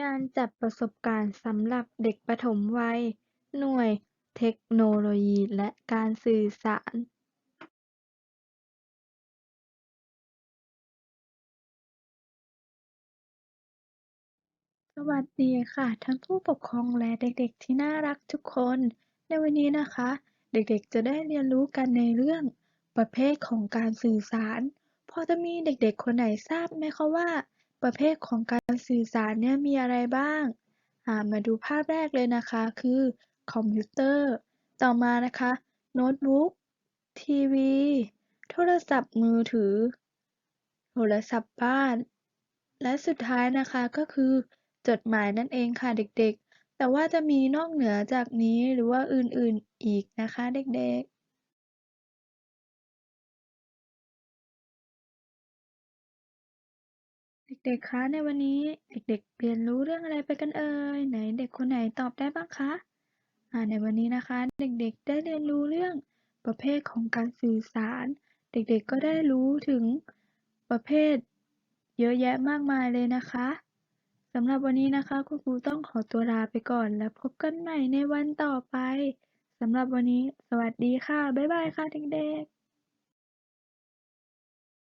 การจัดประสบการณ์สำหรับเด็กปฐมวัย หน่วยเทคโนโลยีและการสื่อสารสวัสดีค่ะท่านผู้ปกครองและเด็กๆที่น่ารักทุกคน ในวันนี้นะคะ เด็กๆจะได้เรียนรู้กันในเรื่องประเภทของการสื่อสาร พอจะมีเด็กๆคนไหนทราบไหมคะว่า ประเภทของการสื่อสารเนี่ยมีอะไรบ้างอ่ามาดูภาพแรกเลยนะคะ คือคอมพิวเตอร์ ต่อมานะคะ โน้ตบุ๊ก ทีวี โทรศัพท์มือถือ โทรศัพท์บ้าน และสุดท้ายนะคะก็คือจดหมายนั่นเองค่ะเด็กๆ แต่ว่าจะมีนอกเหนือจากนี้หรือว่าอื่นๆอีกนะคะเด็กๆ เด็กๆ คะ ในวันนี้เด็กๆ เรียนรู้เรื่องอะไรไปกันเอ่ย ไหนเด็กคนไหนตอบได้บ้างคะอ่าในวันนี้นะคะ เด็กๆ ได้เรียนรู้เรื่องประเภทของการสื่อสาร เด็กๆ ก็ได้รู้ถึงประเภทเยอะแยะมากมายเลยนะคะสำหรับวันนี้นะคะคุณครูต้องขอตัวลาไปก่อน แล้วพบกันใหม่ในวันต่อไปสำหรับวันนี้ สวัสดีค่ะ บ๊ายบายค่ะเด็กๆ